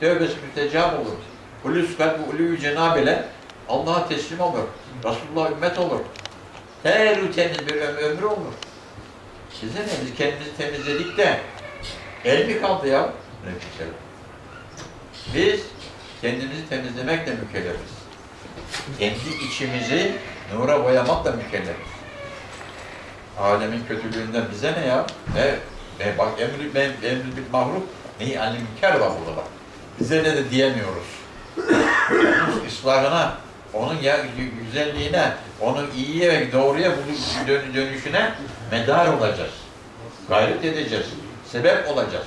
tövbesi müstecap olur. Hulus kalbi ulû cenab ile Allah'a teslim olur. Resulullah ümmet olur. Tertemiz bir ömrü, ömrü olur. Size ne? Biz kendimizi temizledik de el mi kaldı ya? Biz kendimizi temizlemekle mükellefiz. Kendi içimizi nura boyamakla mükellefiz. Alemin kötülüğünden bize ne ya? Ne? ne bak emri, ben, emri bir mahruk, neyi alim münker var burada bak. Bize ne de diyemiyoruz. Onun ıslahına, onun güzelliğine, onun iyiye ve doğruya dön- dönüşüne medar olacağız. Gayret edeceğiz. Sebep olacağız.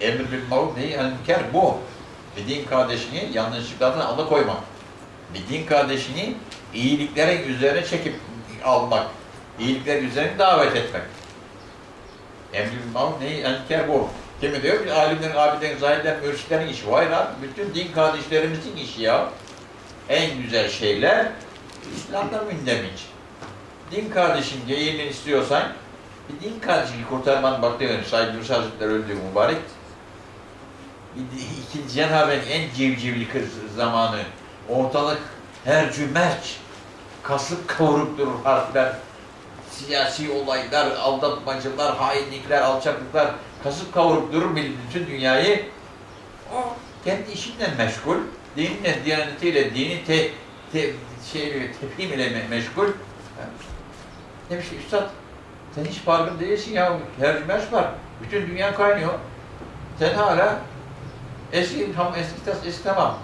Emir bil maruf neyi münker bu. Bir din kardeşini yanlışlıklardan alıkoymak. Bir din kardeşini iyiliklerin üzerine çekip almak. İyilikler üzerine davet etmek. Emri bil maruf neyi enker bu. Kimi diyor ki alimlerin, abilerin, zahidlerin, mürşitlerin işi. Hayır abi, bütün din kardeşlerimizin işi ya. En güzel şeyler İslam'da mündem için. Din kardeşin geyiğini istiyorsan, bir din kardeşini kurtarman bak diyor, Said Nursi Hazretleri öldüğü mübarek. İkinci Cenab-ı en civcivli kız zamanı. Ortalık her cümerç. Kasıp kavurup durur harfler. Siyasi olaylar, aldatmacılar, hainlikler, alçaklıklar kasıp kavurup durur bütün dünyayı. O kendi işiyle meşgul, dinle, diyanetiyle, dini te, te, şey, tefhim ile me- meşgul. Demiş ki, üstad sen hiç farkında değilsin ya, her cümerç var. Bütün dünya kaynıyor. Sen hala eski, tam eski tas, eski tamam.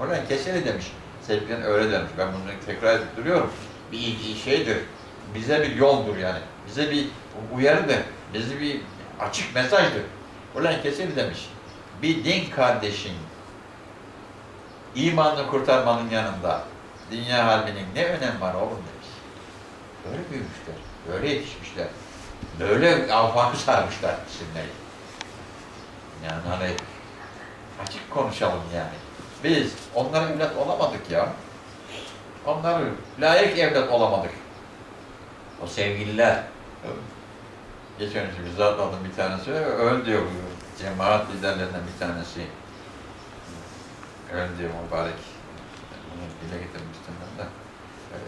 Oradan kesene demiş. Sevgiden öyle demiş. Ben bunu tekrar edip duruyorum. Bir şeydir. Bize bir yoldur yani. Bize bir uyarıdır. Bize bir açık mesajdır. Ulan keseni demiş. Bir din kardeşin imanını kurtarmanın yanında dünya halinin ne önemi var oğlum demiş. Böyle büyümüşler. Böyle yetişmişler. Böyle afakı sarmışlar isimleri. Yani hani açık konuşalım yani. Biz onlara evlat olamadık ya. Onları layık evlat olamadık. O sevgililer. Geçen önce bir zat aldım bir tanesi, öl diyor bu cemaat liderlerinden bir tanesi. Öl diyor mübarek. Bunu dile getirmiştim ben de. Öyle.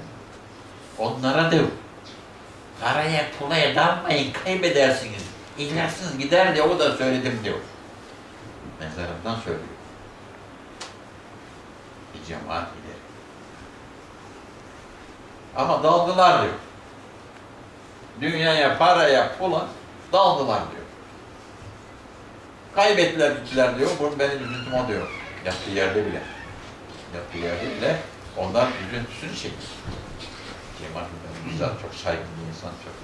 Onlara diyor, paraya pulaya dalmayın, kaybedersiniz. İhlarsınız gider diye o da söyledim diyor. Mezarından söylüyor. Bir cemaat lideri. Ama daldılar diyor. Dünyaya, paraya, pula daldılar diyor. Kaybettiler gittiler diyor. Bu benim üzüntüm o diyor. Yattığı yerde bile. Yattığı yerde bile ondan üzüntüsünü çekti. Cemal bizzat çok saygın bir insan, çok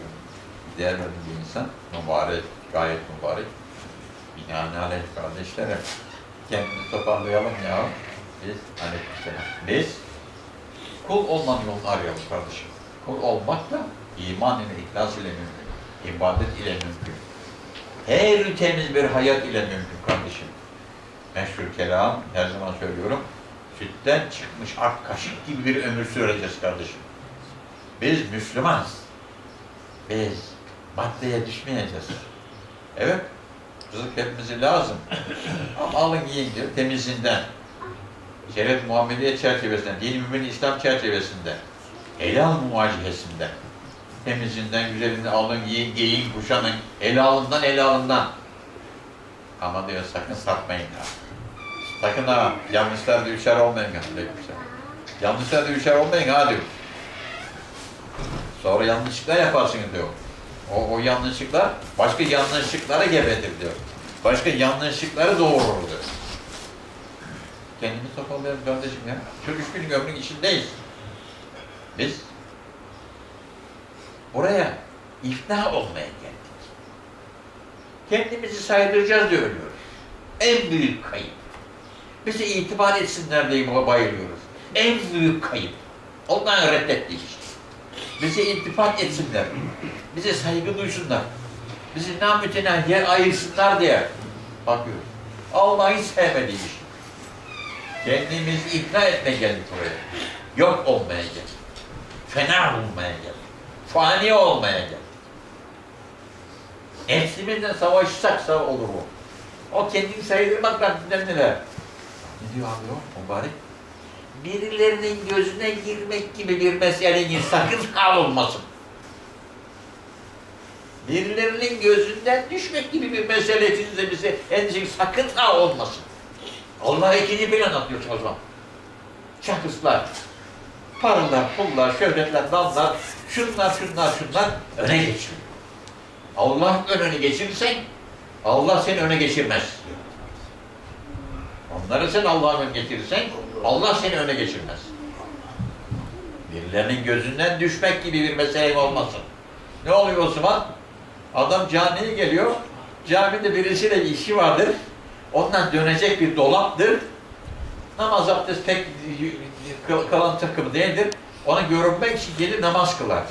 değer verdiğim bir insan. Mübarek, gayet mübarek. Binaenaleyh kardeşlerim, kendimizi toparlayalım ya. Biz, aleykümselam. Biz kul olmanın yolunu arayalım kardeşim. Kul olmak da iman ile, ihlas ile mümkün. ibadet ile mümkün. Her temiz bir hayat ile mümkün kardeşim. Meşhur kelam, her zaman söylüyorum. Sütten çıkmış ak kaşık gibi bir ömür süreceğiz kardeşim. Biz Müslümanız. Biz maddeye düşmeyeceğiz. Evet, rızık hepimize lazım. Ama alın yiyin diyor, temizinden. Şeref muameliye çerçevesinden, din mümin İslam çerçevesinde, helal muvacihesinde, temizinden, güzelinden alın, yiyin, giyin, kuşanın, helalından, helalından. Ama diyor sakın sapmayın ha. Sakın ha, yanlışlarda üçer olmayın. Yanlışlarda üçer olmayın ha diyor. Sonra yanlışlıklar yaparsınız diyor. O, o yanlışlıklar başka yanlışlıklara gebedir diyor. Başka yanlışlıkları doğurur diyor. Kendimizi toparlayalım kardeşim ya. Üç bin ömrün içindeyiz. Biz buraya ifna olmaya geldik. Kendimizi saydıracağız diye ölüyoruz. En büyük kayıp. Bize itibar etsinler diye bayılıyoruz. En büyük kayıp. Ondan reddettik işte. Bize iltifat etsinler. Bize saygı duysunlar. Bizi namütena yer ayırsınlar diye bakıyoruz. Allah hiç sevmediği iş. Kendimizi ikna etmeye geldik buraya. Yok olmaya geldik. Fena olmaya geldik. Fani olmaya geldik. Nefsimizle savaşsak olur o. O kendini saydırmakla bilmem neler. Ne diyor abi o mübarek? Birilerinin gözüne girmek gibi bir meselenin sakın hal olmasın. Birilerinin gözünden düşmek gibi bir mesele içinizde bize endişe sakın ha olmasın. Allah ikinci plan atıyor o zaman. Şahıslar, paralar, pullar, şöhretler, dallar, şunlar, şunlar, şunlar öne geçiyor. Allah önünü geçirirsen Allah seni öne geçirmez. Onları sen Allah'ın önüne getirirsen Allah seni öne geçirmez. Birilerinin gözünden düşmek gibi bir mesele olmasın. Ne oluyor o zaman? Adam camiye geliyor. Camide birisiyle bir işi vardır. Ondan dönecek bir dolaptır. Namaz abdest pek kalan takım değildir. Ona görünmek için gelir namaz kılar.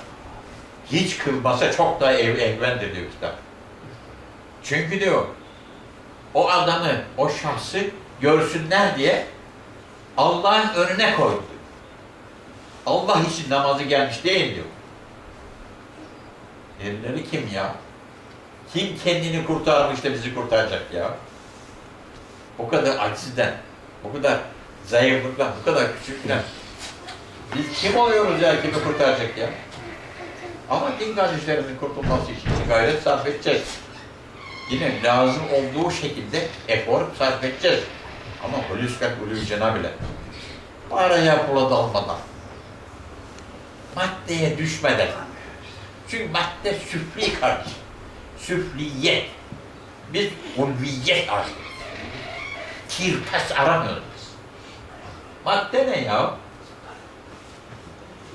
Hiç kılmasa çok daha ev, evvendir diyor kitap. Çünkü diyor o adamı, o şahsı görsünler diye Allah'ın önüne koydu. Allah için namazı gelmiş değil diyor. Birileri kim ya? Kim kendini kurtarmış da bizi kurtaracak ya? O kadar acizden, bu kadar zayıflıktan, bu kadar küçükten. Biz kim oluyoruz ya kimi kurtaracak ya? Ama din kardeşlerimizin kurtulması için gayret sarf edeceğiz. Yine lazım olduğu şekilde efor sarf edeceğiz. Ama hulüsken hulü cenab-ı Paraya pula dalmadan, maddeye düşmeden. Çünkü madde süfli kardeş. Süfliyet. Biz ulviyet arıyoruz. Kirpes aramıyoruz. Madde ne ya?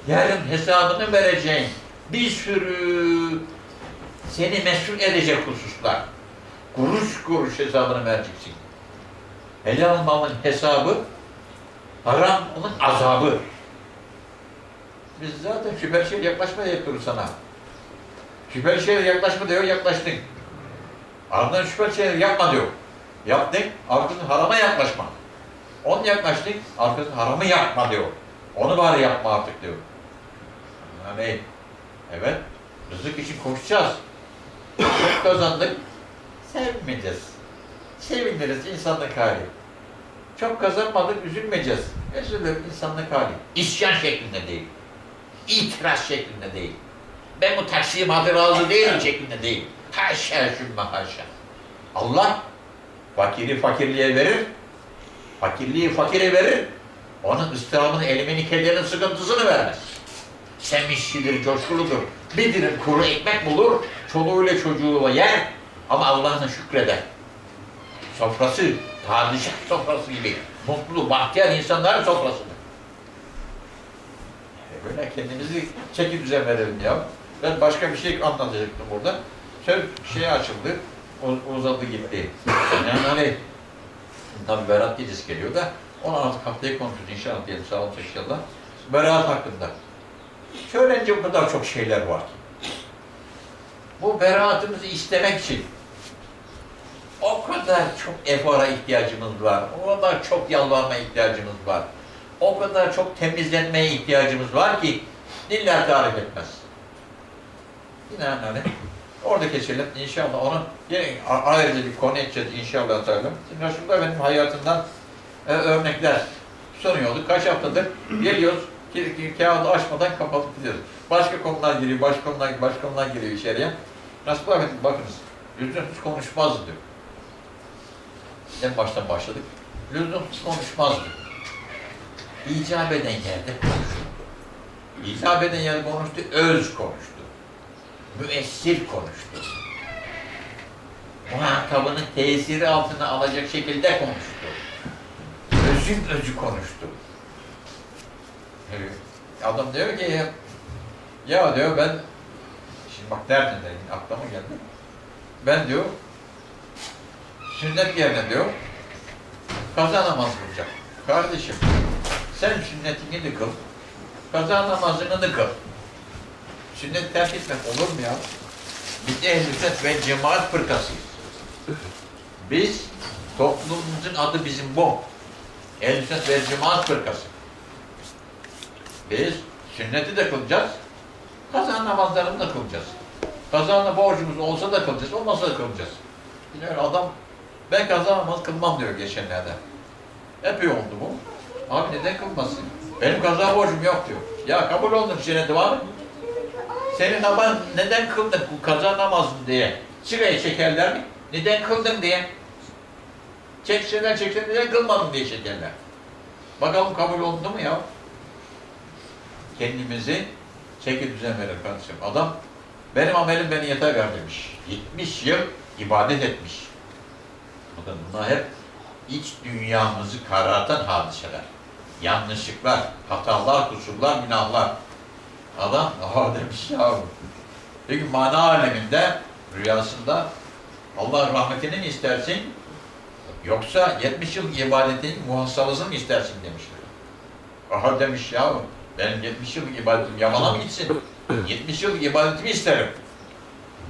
Yarın hesabını vereceğin bir sürü seni mesul edecek hususlar. Kuruş kuruş hesabını vereceksin. Helal malın hesabı, haram malın azabı. Biz zaten şüpheli şeye yaklaşma yapıyoruz sana. Şüpheli şeye yaklaşma diyor, yaklaştın. Ardından şüpheli şeyleri yapma diyor. Yaptın, ardından harama yaklaşma. On yaklaştın, arkasından haramı yapma diyor. Onu bari yapma artık diyor. Yani evet, rızık için koşacağız. Çok kazandık, sevinmeyeceğiz. Seviniriz insanlık hali. Çok kazanmadık, üzülmeyeceğiz. Üzülür insanlık hali. İsyan şeklinde değil. İtiraz şeklinde değil. Ben bu taksimatı razı değilim şeklinde değil. Haşa şümme haşa. Allah fakiri fakirliğe verir, fakirliği fakire verir, onun ıstırabını, elimini, kederinin sıkıntısını vermez. Sevinçlidir, coşkuludur. Bir dilim kuru ekmek bulur, çoluğuyla çocuğuyla yer ama Allah'ına şükreder. Sofrası, padişah sofrası gibi mutlu, bahtiyar insanların sofrasıdır. Böyle kendimizi çeki düzen verelim ya. Ben başka bir şey anlatacaktım burada. Söz şey açıldı, uzadı gitti. Yani hani tabii Berat Gecesi geliyor da onu artık haftaya konuşuruz inşallah diyelim sağ olun inşallah. Berat hakkında. Söylence bu kadar çok şeyler var ki. Bu beraatımızı istemek için o kadar çok efora ihtiyacımız var. O kadar çok yalvarma ihtiyacımız var. O kadar çok temizlenmeye ihtiyacımız var ki diller tarif etmez. Binaenaleyh orada keselim. İnşallah onu yine ayrıca bir konu edeceğiz inşallah Teala. Şimdi Resulullah benim hayatından e, örnekler sunuyorduk. Kaç haftadır geliyoruz. Kağıdı açmadan kapatıp gidiyoruz. Başka konular giriyor, başka konular, başka konular giriyor içeriye. Resulullah Efendimiz bakınız, lüzumsuz konuşmazdı diyor. En baştan başladık. Lüzumsuz konuşmazdı. İcap eden yerde konuştu. İcap eden yerde konuştu, öz konuştu. Müessir konuştu. Muhatabının tesiri altına alacak şekilde konuştu. Özün özü konuştu. Adam diyor ki ya, diyor ben şimdi bak nereden de aklıma geldi. Ben diyor sünnet yerine diyor kaza namazı kılacak. Kardeşim sen sünnetini de kıl. Kaza namazını da kıl. Sünnet terk etmek olur mu ya? Biz ehl ve cemaat fırkasıyız. Biz toplumumuzun adı bizim bu. ehl ve cemaat fırkası. Biz sünneti de kılacağız, kaza namazlarını da kılacağız. Kazana borcumuz olsa da kılacağız, olmasa da kılacağız. Yine öyle adam, ben kaza namazı kılmam diyor geçenlerde. Epey oldu bu. Abi neden kılmasın? Benim kaza borcum yok diyor. Ya kabul oldun sünnet var mı? Senin baban neden kıldın bu kaza namazını diye. Sırayı çekerler mi? Neden kıldın diye. Çekseler çekseler neden kılmadın diye çekerler. Bakalım kabul oldu mu ya? Kendimizi çeki düzen verir kardeşim. Adam benim amelim beni yeter gar demiş. 70 yıl ibadet etmiş. Bakın bunlar hep iç dünyamızı karartan hadiseler. Yanlışlıklar, hatalar, kusurlar, günahlar. Adam aha demiş ya. Peki mana aleminde rüyasında Allah rahmetini mi istersin? Yoksa 70 yıl ibadetinin muhasabasını mı istersin demişler. Aha demiş ya benim 70 yıl ibadetim yamana mı gitsin? 70 yıl ibadetimi isterim.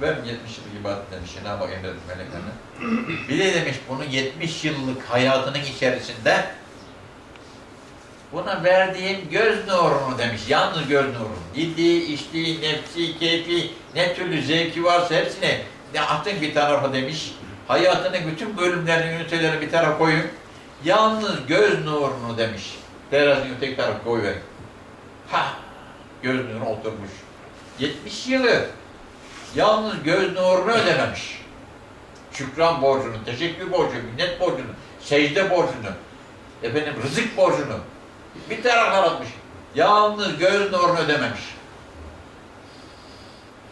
Ben 70 yıl ibadet demiş Cenab-ı Hak emredip meleklerine. Bir de demiş bunu 70 yıllık hayatının içerisinde buna verdiğim göz nurunu demiş. Yalnız göz nurunu. Yediği, içtiği, nefsi, keyfi, ne türlü zevki varsa hepsini ne attın bir tarafa demiş. Hayatının bütün bölümlerini, ünitelerini bir tarafa koyun. Yalnız göz nurunu demiş. Terazinin öteki tarafa koyuverin. Ha! Göz nuru oturmuş. 70 yılı yalnız göz nurunu ödememiş. Şükran borcunu, teşekkür borcunu, minnet borcunu, secde borcunu, efendim rızık borcunu bir tarafa atmış. Yalnız göz nurunu ödememiş.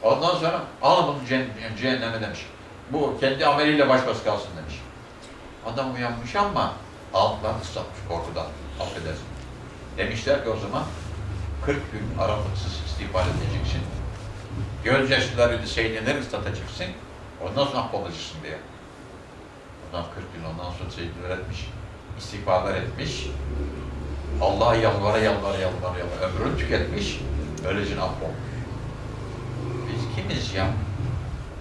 Ondan sonra al bunu ceh- cehenneme demiş. Bu kendi ameliyle baş başa kalsın demiş. Adam uyanmış ama altlarını ıslatmış korkudan. Affedersin. Demişler ki o zaman 40 gün aralıksız istiğfar edeceksin. Gözyaşlarıyla secdeleri ıslatacaksın. Ondan sonra affolacaksın diye. Ondan 40 gün ondan sonra secdeler etmiş. istiğfarlar etmiş. Allah'a yalvara yalvara yalvara yalvara ömrünü tüketmiş. Öylece affolmuş. Biz kimiz ya?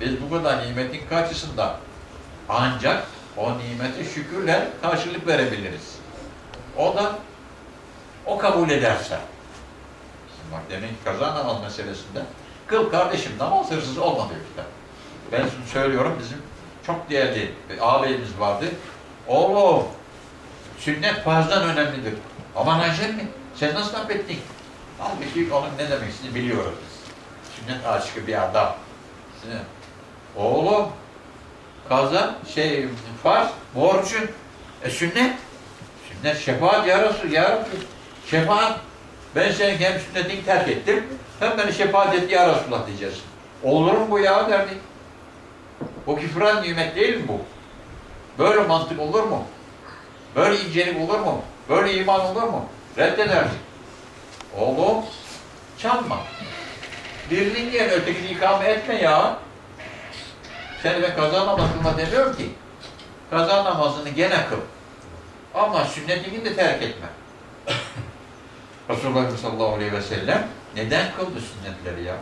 Biz bu kadar nimetin karşısında ancak o nimete şükürle karşılık verebiliriz. O da o kabul ederse. Bak ki kaza namaz meselesinde kıl kardeşim namaz hırsız olma diyor. Ben şunu söylüyorum bizim çok değerli bir ağabeyimiz vardı. Oğlum sünnet farzdan önemlidir. Aman Ayşem mi? Sen nasıl affettin? Halbuki onun ne demek istediğini biliyoruz biz. Sünnet aşıkı bir adam. Oğlum kaza şey farz borcun e sünnet sünnet şefaat ya Resul ya Rabbi şefaat ben senin hem sünnetini terk ettim hem beni şefaat etti ya Resulullah diyeceğiz. Olur mu bu ya derdik. Bu küfran nimet değil mi bu? Böyle mantık olur mu? Böyle incelik olur mu? Böyle iman olur mu? Reddedersin. Oğlum çalma. Birinin yerine ötekini ikame etme ya. Seni ben kaza namazı kılma demiyorum ki. Kaza namazını gene kıl. Ama sünnetini de terk etme. Resulullah sallallahu aleyhi ve sellem neden kıldı sünnetleri ya?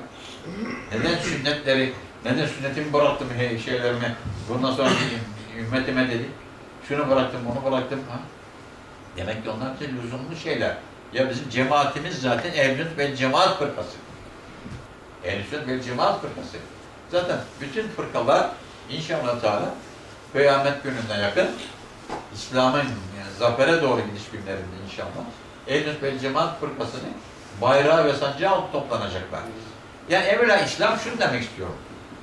Neden sünnetleri, neden sünnetimi bıraktım şeylerimi, bundan sonra ümmetime dedi. Şunu bıraktım, bunu bıraktım. Ha? Demek ki onlar bize lüzumlu şeyler. Ya bizim cemaatimiz zaten ehl ve cemaat fırkası. ehl ve cemaat fırkası. Zaten bütün fırkalar inşallah Teala kıyamet gününe yakın İslam'ın yani zafere doğru gidiş günlerinde inşallah ehl ve cemaat fırkasının bayrağı ve sancağı toplanacaklar. Yani evvela İslam şunu demek istiyorum.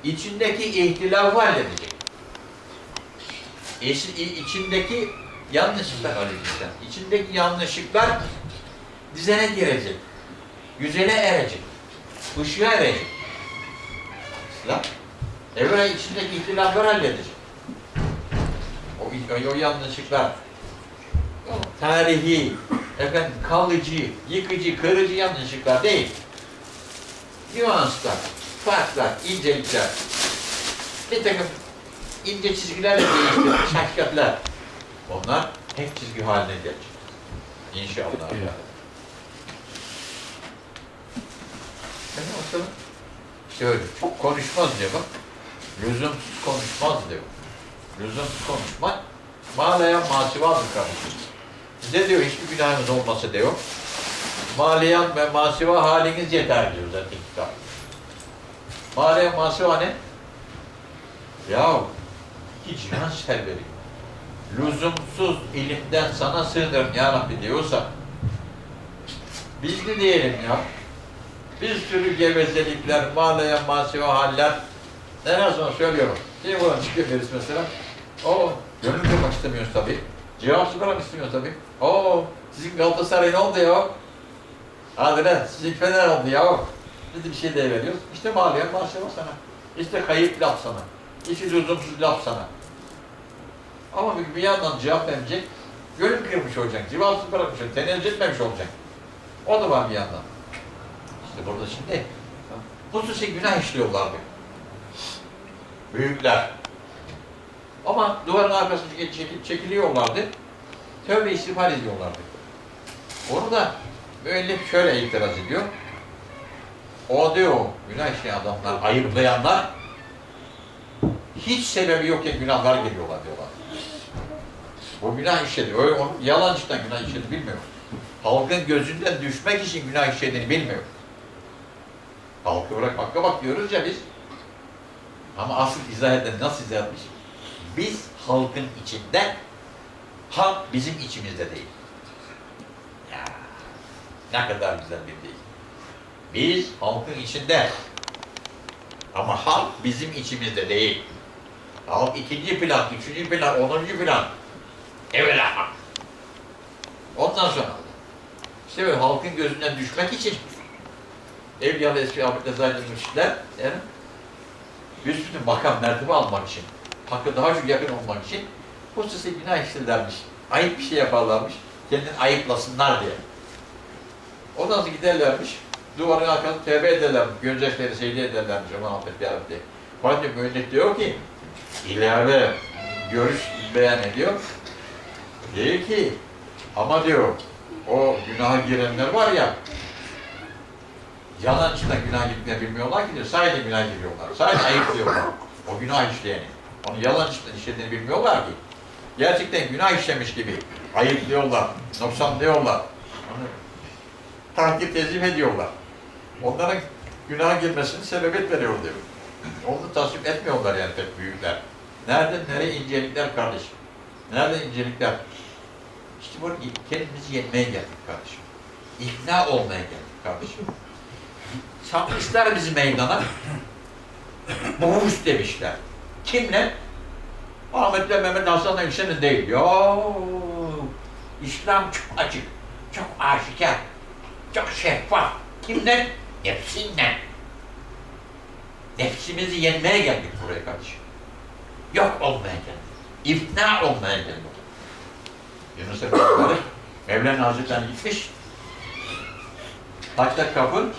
İçindeki ihtilafı halledecek. İçindeki yanlışlıklar halledecek. İçindeki yanlışlıklar dizene girecek. Güzele erecek. Işığa erecek. İslam evvela içindeki ihtilafları halledecek. O, o, o yanlışlıklar tarihi, efendim kalıcı, yıkıcı, kırıcı yanlışlıklar değil. Nüanslar, farklar, incelikler, bir takım ince çizgilerle değiştirilmiş hakikatler. Onlar tek çizgi haline gelecek. İnşallah. Evet. Sen bakalım. İşte öyle. Çok konuşmaz diyor bak. Lüzumsuz konuşmaz diyor. Lüzumsuz konuşmak mağlayan masivadır kardeşim. Size diyor hiçbir günahınız olmasa diyor. Mağlayan ve masiva haliniz yeter diyor zaten kitap. Mağlayan masiva ne? Ya iki cihan serveri. Lüzumsuz ilimden sana sığınırım ya Rabbi diyorsa biz de diyelim ya. Bir sürü gevezelikler, mağlaya masiva haller. En son söylüyorum. Diye buradan çıkıyor birisi mesela. O gönül kırmak istemiyoruz tabii. Cevapsız bırak istemiyoruz tabii. Oo sizin Galatasaray ne oldu ya? Hadi lan sizin Fener oldu ya. Biz de bir şey de veriyoruz. İşte mağlaya masiva sana. İşte kayıp laf sana. İşte lüzumsuz laf sana. Ama bir, yandan cevap verecek, gönül kırmış olacak, cevapsız bırakmış olacak, tenezzül etmemiş olacak. O da var bir yandan. İşte burada şimdi hususi günah işliyorlardı. Büyükler. Ama duvarın arkasına çekil, çekiliyorlardı. Tövbe istiğfar ediyorlardı. Onu da müellif şöyle itiraz ediyor. O diyor, günah işleyen adamlar, ayıplayanlar hiç sebebi yokken günahlar geliyorlar diyorlar. O günah işledi. Öyle onu yalancıktan günah işledi bilmiyor. Halkın gözünden düşmek için günah işlediğini bilmiyor. Halkı olarak bakka bak diyoruz ya biz. Ama asıl izah eden nasıl izah etmiş? Biz halkın içinde, halk bizim içimizde değil. Ya, ne kadar güzel bir değil. Biz halkın içinde ama halk bizim içimizde değil. Halk ikinci plan, üçüncü plan, onuncu plan. Evvela hak. Ondan sonra işte böyle halkın gözünden düşmek için Evliyalı eski Ahmet Ezai'nin mürşitler yani büsbütün makam mertebe almak için, hakkı daha çok yakın olmak için hususi günah işlerlermiş. Ayıp bir şey yaparlarmış. Kendini ayıplasınlar diye. Ondan sonra giderlermiş. Duvarın arkasında tevbe ederlermiş. Görecekleri secde ederlermiş. Aman affet ya Rabbi. Fakat müellif diyor ki ilave görüş beyan ediyor. Diyor ki ama diyor o günaha girenler var ya yalan içinde günah gittiğini bilmiyorlar ki diyor. Sadece günah giriyorlar. Sadece ayıplıyorlar. O günah işleyeni. Onu yalan içinde işlediğini bilmiyorlar ki. Gerçekten günah işlemiş gibi ayıplıyorlar, noksanlıyorlar. Onu takdir tezif ediyorlar. Onların günaha girmesini sebebiyet veriyor diyor. Onu tasvip etmiyorlar yani pek büyükler. Nereden nereye incelikler kardeşim? Nerede incelikler? İşte bu kendimizi yenmeye geldik kardeşim. İkna olmaya geldik kardeşim. Çakmışlar bizi meydana. Boğuş demişler. Kimle? Ahmet'le Mehmet Hasan'la Hüseyin'in değil. Ya İslam çok açık, çok aşikar, çok şeffaf. Kimle? Nefsinle. Nefsimizi yenmeye geldik buraya kardeşim. Yok olmaya geldik. İfna olmaya geldik. Yunus Emre'leri Mevlana Hazretleri gitmiş. Taşta kapı.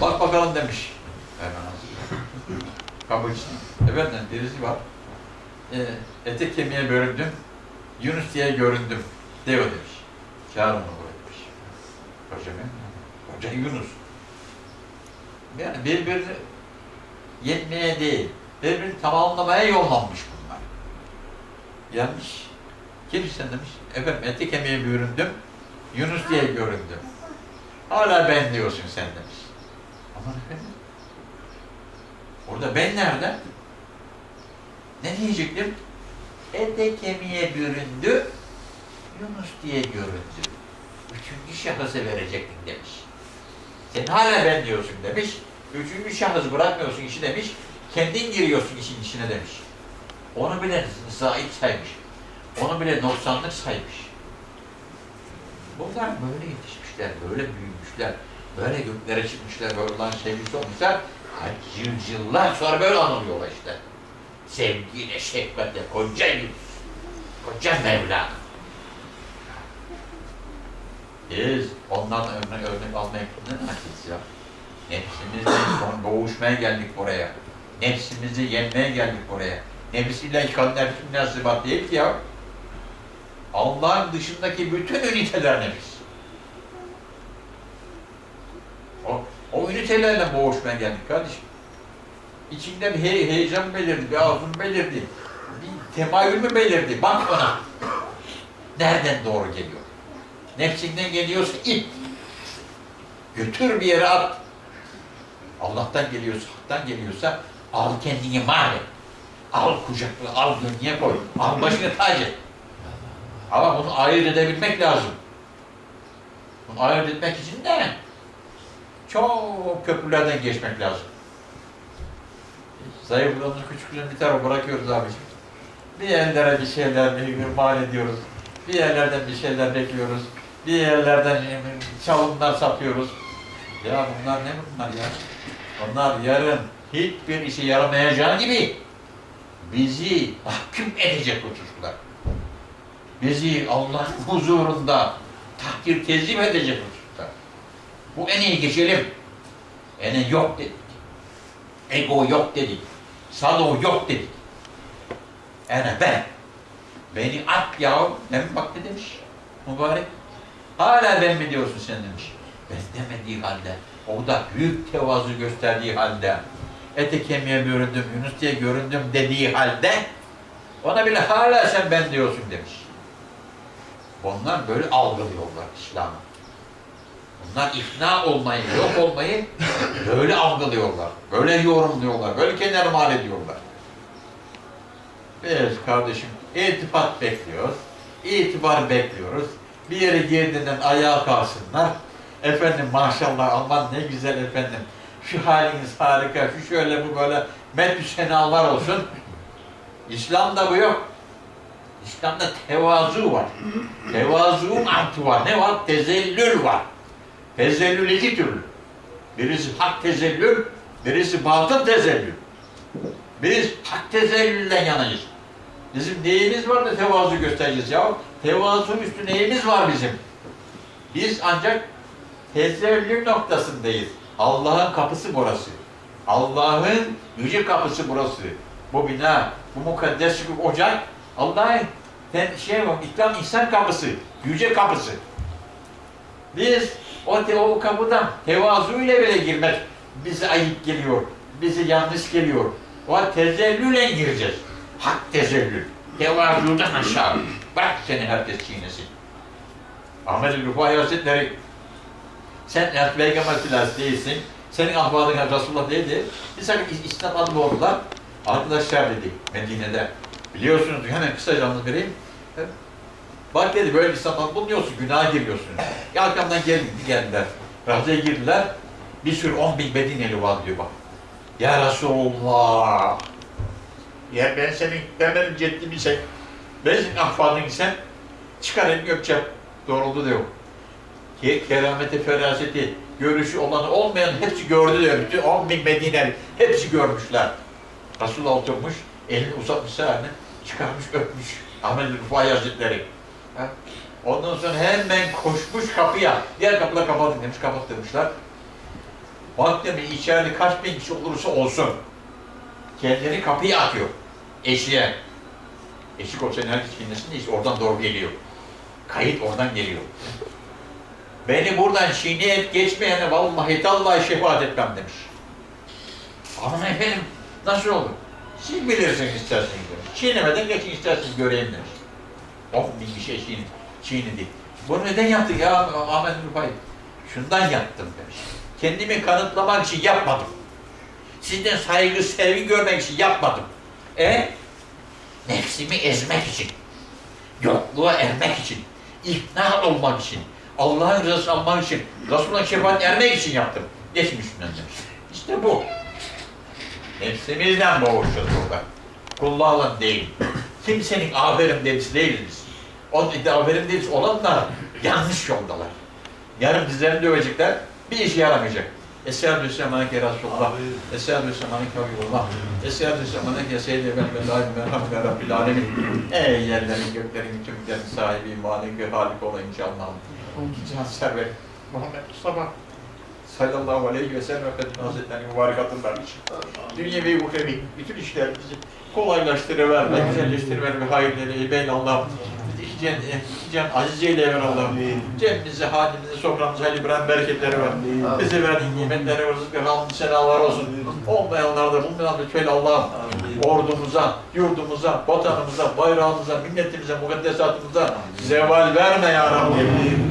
Bak bakalım demiş. Mevlana Hazretleri. Kapı için. Efendim birisi var. E, ete kemiğe bölündüm. Yunus diye göründüm. Dev demiş. Çağır onu buraya demiş. Hoca mı? Hoca Yunus. Yani birbirini yetmeye değil, birbirini tamamlamaya yollanmış bunlar. Yanlış. Kimsin demiş. Efendim eti kemiğe büründüm. Yunus diye göründüm. Hala ben diyorsun sen demiş. Aman efendim. Orada ben nerede? Ne diyecektim? Ete kemiğe büründü. Yunus diye göründü. Üçüncü şahısı verecektin demiş. Sen hala ben diyorsun demiş. Üçüncü şahıs bırakmıyorsun işi demiş. Kendin giriyorsun işin içine demiş. Onu bile zayıf saymış. Onu bile noksanlık saymış. Bunlar böyle yetişmişler, böyle büyümüşler, böyle göklere çıkmışlar, böyle olan sevgisi olmuşlar. Kaç yüzyıllar sonra böyle anılıyorlar işte. Sevgiyle, şehvetle, koca Yunus, koca Mevlana. Biz ondan örnek, örnek almaya ne nakiz ya? Nefsimizle son boğuşmaya geldik buraya. Nefsimizi yenmeye geldik buraya. Nefsiyle ikad nefsin nasibat değil ki ya. Allah'ın dışındaki bütün üniteler nefis. O, o ünitelerle boğuşmaya geldik kardeşim. İçinde bir hey, heyecan belirdi, bir arzun belirdi. Bir temayül mü belirdi? Bak ona. Nereden doğru geliyor? Nefsinden geliyorsa it. Götür bir yere at. Allah'tan geliyorsa, haktan geliyorsa al kendini mahvet. Al kucakla, al gönlüne koy. Al başına tac et. Ama bunu ayırt edebilmek lazım. Bunu ayırt etmek için de çok köprülerden geçmek lazım. Zayıflığımız küçüklüğünü bir tarafa bırakıyoruz abiciğim. Bir yerlere bir şeyler mal ediyoruz. Bir yerlerden bir şeyler bekliyoruz. Bir yerlerden çalımlar satıyoruz. Ya bunlar ne bunlar ya? Onlar yarın hiçbir işe yaramayacağı gibi bizi mahkum edecek hususlar. Bizi Allah'ın huzurunda tahkir tezim edecek hususlar. Bu en iyi geçelim. Ene yok dedik. Ego yok dedik. Sado yok dedik. Ene ben. Beni at yahu. Ne mi baktı demiş mübarek. Hala ben mi diyorsun sen demiş. Ben demediği halde, orada büyük tevazu gösterdiği halde, ete kemiğe göründüm, Yunus diye göründüm dediği halde, ona bile hala sen ben diyorsun demiş. Onlar böyle algılıyorlar İslam'ı. Bunlar ikna olmayı, yok olmayı böyle algılıyorlar, böyle yorumluyorlar, böyle kenara mal ediyorlar. Biz kardeşim iltifat bekliyoruz, itibar bekliyoruz. Bir yere girdiğinden ayağa kalsınlar. Efendim maşallah aman ne güzel efendim. Şu haliniz harika, şu şöyle bu böyle metü senalar olsun. İslam'da bu yok. İslam'da tevazu var. Tevazuun artı var. Ne var? Tezellül var. Tezellül iki türlü. Birisi hak tezellül, birisi batıl tezellül. Biz hak tezellülden yanayız. Bizim neyimiz var da tevazu göstereceğiz ya? Tevazu üstü neyimiz var bizim? Biz ancak tezellül noktasındayız. Allah'ın kapısı burası. Allah'ın yüce kapısı burası. Bu bina, bu mukaddes ocak, Allah'ın ten- şey var, ikram ihsan kapısı, yüce kapısı. Biz o, te, o kapıdan tevazu ile bile girmek bize ayıp geliyor, bize yanlış geliyor. O tezellüle gireceğiz. Hak tezellül. Tevazudan aşağı. Bırak seni herkes çiğnesin. Ahmet Rufai Hazretleri sen Peygamber silahı değilsin. Senin ahvalın Resulullah değildi. Bir sakın İslam adı oldular. Arkadaşlar dedi Medine'de. Biliyorsunuz hemen kısaca anlatayım. Bak dedi böyle İslam adı bulunuyorsun, günaha giriyorsun. Ya arkamdan geldi, geldiler. Rahzeye girdiler. Bir sürü on bin Medineli var diyor bak. Ya Resulullah. Ya ben senin, ben benim ceddimi sen, ben senin ahvalın sen, çıkarayım gökçe doğruldu diyor. Ki kerameti, feraseti, görüşü olanı olmayan hepsi gördü diyor. Bütün 10 bin Medineli hepsi görmüşler. Resulullah oturmuş, elini uzatmış sahne, çıkarmış öpmüş. Ahmet Rufai Hazretleri. Ha? Ondan sonra hemen koşmuş kapıya. Diğer kapılar kapatın demiş, kapattırmışlar. Bak demiş içeride kaç bin kişi olursa olsun. Kendini kapıya atıyor. Eşiğe. Eşik olsa herkes dinlesin de işte oradan doğru geliyor. Kayıt oradan geliyor. Beni buradan çiğneyip geçmeyene vallahi tallahi şefaat etmem demiş. Ama efendim nasıl olur? Siz bilirsiniz isterseniz demiş. Çiğnemeden geçin isterseniz göreyim demiş. Oh bir şey çiğne, çiğnedi. Bunu neden yaptık ya Ahmet Rufay? Şundan yaptım demiş. Kendimi kanıtlamak için yapmadım. Sizden saygı, sevgi görmek için yapmadım. E? Nefsimi ezmek için. Yokluğa ermek için. ikna olmak için. Allah'ın rızası almak için. Resulullah'ın şefaat ermek için yaptım. Geçmişimden demiş. İşte bu. Nefsimizden boğuşacağız burada. Kullarla değil. Kimsenin aferin delisi değiliz. O aferin delisi olanlar yanlış yoldalar. Yarın dizlerini dövecekler, bir işe yaramayacak. Esselatü Vesselam'ın Resulullah. Esselatü Vesselam'ın Kaviyullah. Esselatü Vesselam'ın Seyyid-i Efendi ve Daim Merhamet ve Rabbil Alemin. Ey yerlerin, göklerin, tümlerin sahibi, malik ve halik olan inşallah. Can server. Muhammed Mustafa. Sallallahu aleyhi ve sellem Efendimiz Hazretleri'nin mübarek adından dünyevi uhrevi bütün işlerimizi kolaylaştırıver, güzelleştiriver ve hayırları eybeyn İki can, iki can azizeyle evvel Allah'ım. Cebimize, halimize, soframıza hayırlı İbrahim bereketleri ver. Bize verdiğin nimetleri, rızıkları, hamdü senalar olsun. Olmayanlar da bulmayan lütfen Allah'ım. Ordumuza, yurdumuza, vatanımıza, bayrağımıza, milletimize, mukaddesatımıza zeval verme ya Rabbi.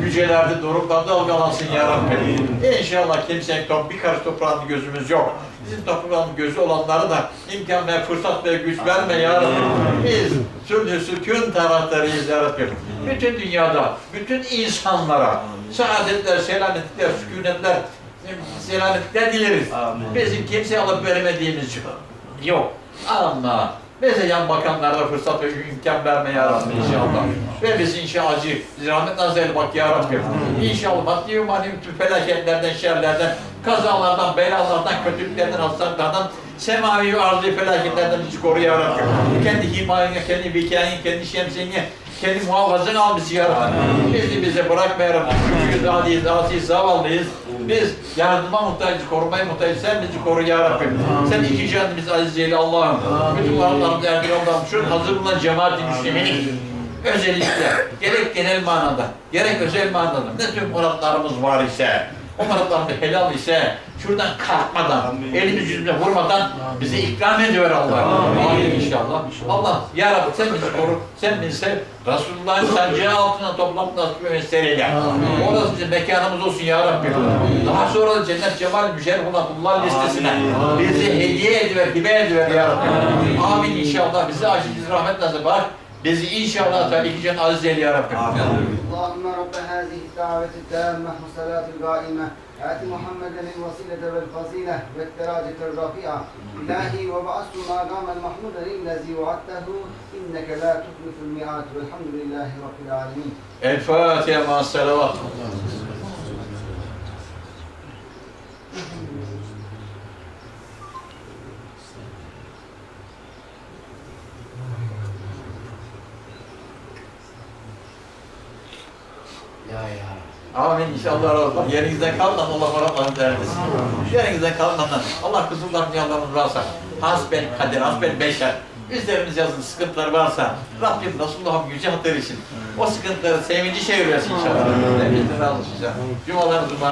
Yücelerde doruklarda dalgalansın ya Rabbi. İnşallah kimsenin bir karış toprağında gözümüz yok. Bizim toprağın gözü olanları da imkan ve fırsat ve güç verme ya Rabbi. Biz sülhü sükun taraftarıyız ya Rabbi. Bütün dünyada, bütün insanlara saadetler, selametlikler, sükunetler, selametlikler dileriz. Bizim kimseye alıp veremediğimiz yok. Ama bize yan bakanlarda fırsat ve imkan verme ya Rabbi inşallah. Ve biz inşallah acı, rahmet nazarı bak ya Rabbi. İnşallah maddi manevi tüm felaketlerden, şerlerden, kazalardan, belalardan, kötülüklerden, hastalıklardan, semavi ve arzi felaketlerden bizi koru ya Rabbi. Kendi himayene, kendi vikayen, kendi şemsiyene, kendi muhafazan al bizi ya Rabbi. Bizi bize bırakma ya Rabbi. Küçüğüz, adiyiz, asiyiz, zavallıyız. Biz yardıma muhtacız, korumaya muhtacız. Sen bizi koru ya Rabbi. Sen iki canımız aziz eyle Allah'ım. Bütün varlıklarımızı erdir Allah'ım. Şu hazır bulunan cemaat-i müsliminin özellikle gerek genel manada, gerek özel manada ne tür muratlarımız var ise, o muratlarımız helal ise şuradan kalkmadan, elimiz yüzüne vurmadan bize ikram ediyor Allah. Amin inşallah. Allah ya Rabbi sen bizi koru, sen bizi sev. Resulullah'ın sancağı altına toplanıp nasip ve mesleğiyle. Orası bizim mekanımız olsun ya Rabbi. Daha sonra da cennet cemal müşerref olan kullar listesine bizi hediye ediver, hibe ediver ya Rabbi. Amin inşallah. Bizi aciz rahmet nasip bak. Bizi inşallah Teala iki can aziz eyle ya Rabbi. اللهم رب هذه الدعوة التامة والصلاة القائمة آت محمدا الوسيلة والفضيلة والدرجة الرفيعة إلهي وبعثت مقام المحمود الذي وعدته إنك لا تخلف الميعاد والحمد لله رب العالمين El Fatiha ma Amin inşallah razı olsun. Yerinizden kalmadan Allah bana deriniz. Yerinizden kalmadan Allah kızıllar dünyalarımız varsa hasbel kader, hasbel beşer. Üzerimiz yazın sıkıntılar varsa Rabbim Resulullah'ın yüce hatırı için o sıkıntıları sevinci çevirversin inşallah. Hepinizden razı olsun. Cumalarınız